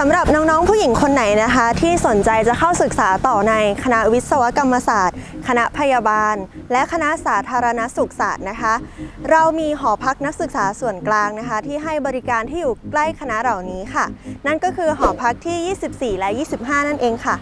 สำหรับน้องๆผู้หญิงคนไหนนะคะ ที่สนใจจะเข้าศึกษาต่อในคณะวิศวกรรมศาสตร์ คณะพยาบาล และคณะสาธารณสุขศาสตร์นะคะ เรามีหอพักนักศึกษาส่วนกลางนะคะ ที่ให้บริการที่อยู่ใกล้คณะเหล่านี้ค่ะ นั่นก็คือหอพักที่ 24 และ 25 นั่นเองค่ะ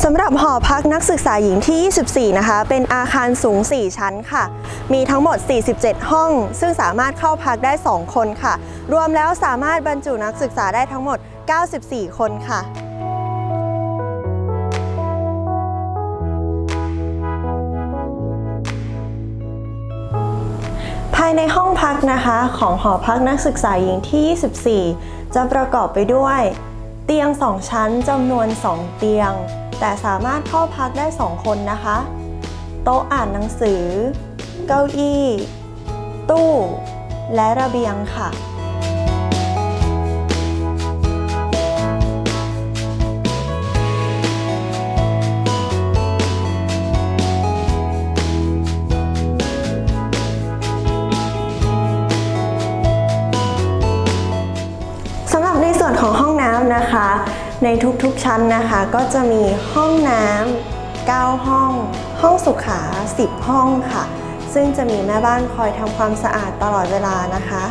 สำหรับหอพักนักศึกษาหญิงที่ 24 นะคะ เป็นอาคารสูง 4 ชั้นค่ะ มีทั้งหมด 47 ห้อง ซึ่งสามารถเข้าพักได้ 2 คนค่ะ รวมแล้วสามารถบรรจุนักศึกษาได้ทั้งหมด 94 คนค่ะภายในห้องพักนะคะของหอพักนักศึกษาหญิงที่ 24 จะประกอบไปด้วย เตียง 2 ชั้นจำนวน 2 เตียง แต่สามารถเข้าพักได้ 2 คนนะคะ โต๊ะอ่านหนังสือ เก้าอี้ ตู้ และระเบียงค่ะสำหรับในส่วนของห้องน้ำนะคะ ในทุกๆชั้นนะคะก็จะมีห้องน้ำ9ห้อง ห้องสุขา 10 ห้องค่ะ ซึ่งจะมีแม่บ้านคอยทำความสะอาดตลอดเวลานะคะ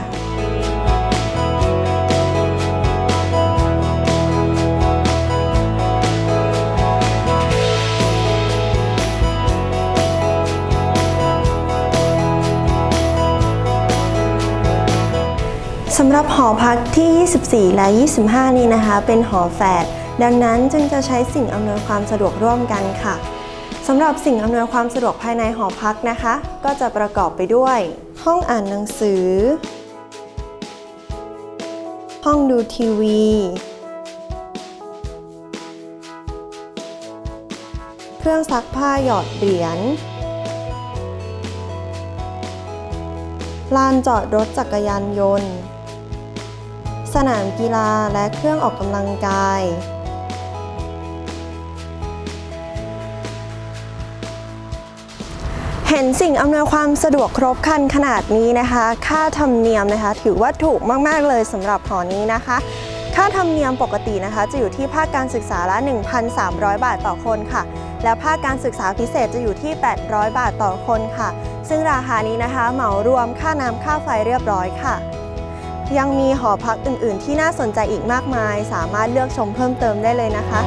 สำหรับหอพักที่ 24 และ 25 นี้นะคะ เป็นหอแฝด ดังนั้นจึงจะใช้สิ่งอำนวยความสะดวกร่วมกันค่ะสำหรับสิ่งอำนวยความสะดวกภายในหอพักนะคะ ก็จะประกอบไปด้วย ห้องอ่านหนังสือ ห้องดูทีวี เครื่องซักผ้าหยอดเหรียญลานจอดรถจักรยานยนต์ สนามกีฬาและเครื่องออกกำลังกาย เห็นสิ่งอำนวยความสะดวกครบครันขนาดนี้นะคะ ค่าธรรมเนียมนะคะ ถือว่าถูกมาก ๆ เลยสำหรับหอนี้นะคะ ค่าธรรมเนียมปกตินะคะ จะอยู่ที่ภาคการศึกษาละ 1,300 บาทต่อคนค่ะ และภาคการศึกษาพิเศษจะอยู่ที่ 800 บาทต่อคนค่ะ ซึ่งราคานี้นะคะเหมารวมค่าน้ำค่าไฟเรียบร้อยค่ะ ยังมีหอพักอื่น ๆ ที่น่าสนใจอีกมากมาย สามารถเลือกชมเพิ่มเติมได้เลยนะคะ